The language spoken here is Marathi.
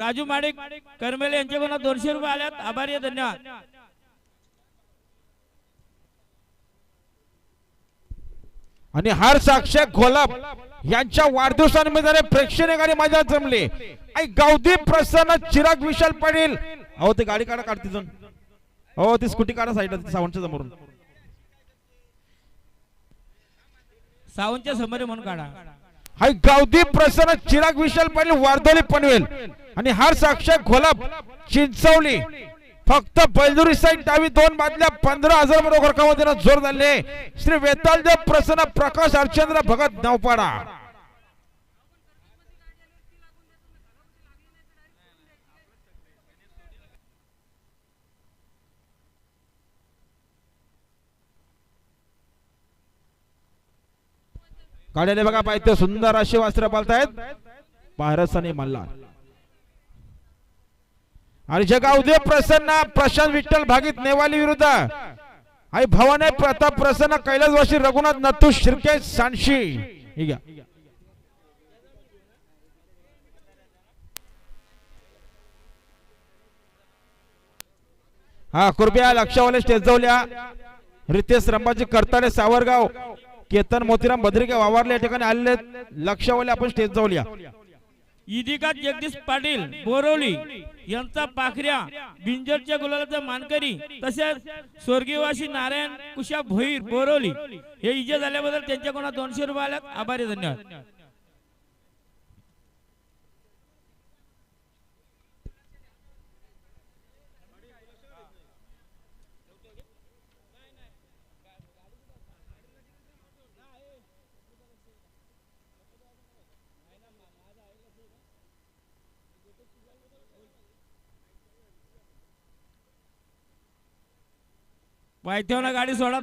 राजू माडिक करमेले यांच्याकडून दोनशे रुपये आल्यात. आभारी आहे. धन्यवाद. आणि हर साक्ष घोलाप यांच्या वाढदिवसानिमित्ताने प्रेक्षणीय गाडी माझ्या जमली. गावदी प्रसन्न चिराग विशाल पाटील. अहो ते गाडी काढा काढते जण हो ती स्कूटी काढा साईडला सावंतच्या समोरून. सावंतच्या समोर म्हणून काढा. हाय गावदी प्रसन्न चिराग विशाल पाटील वारदोली पनवेल. आणि हार साक्षक घोलाप चिंचवली. फक्त बैलदुरी साईड डावी दोन बादल्या पंधरा हजार बरोबर रोख जोर झाले श्री वेतालदेव प्रसन्न प्रकाश हरचंद्र भगत नवपाडा. गाड्याने बघा पाहिजे सुंदर असे वस्त्र पालतायत. पारस आणि मल्हार. आणि जगावदे प्रसन्न प्रशांत विठ्ठल भागीत नेवाली विरुद्ध. आई भवाने प्रताप प्रसन्न कैलासवासी रघुनाथ नथू शिर्के सांशी हा कृपया लक्षावाले स्टेज रितेश रंबाजी करताने सावरगाव केतन मोतीराम भद्रिके वावरले या ठिकाणी आलेले आहेत. लक्षावाले आपण स्टेज जाऊल्या इदिका जगदीश पाटील बोरवली यांचा पाखऱ्या बिंजरच्या गुलालाचा मानकरी तसेच स्वर्गीयवासी नारायण कुशा भोईर बोरवली हे इजे झाल्याबद्दल त्यांच्याकडून दोनशे रुपये आल्यात. आभारी धन्यवाद. पायथ्यावर गाडी सोडा.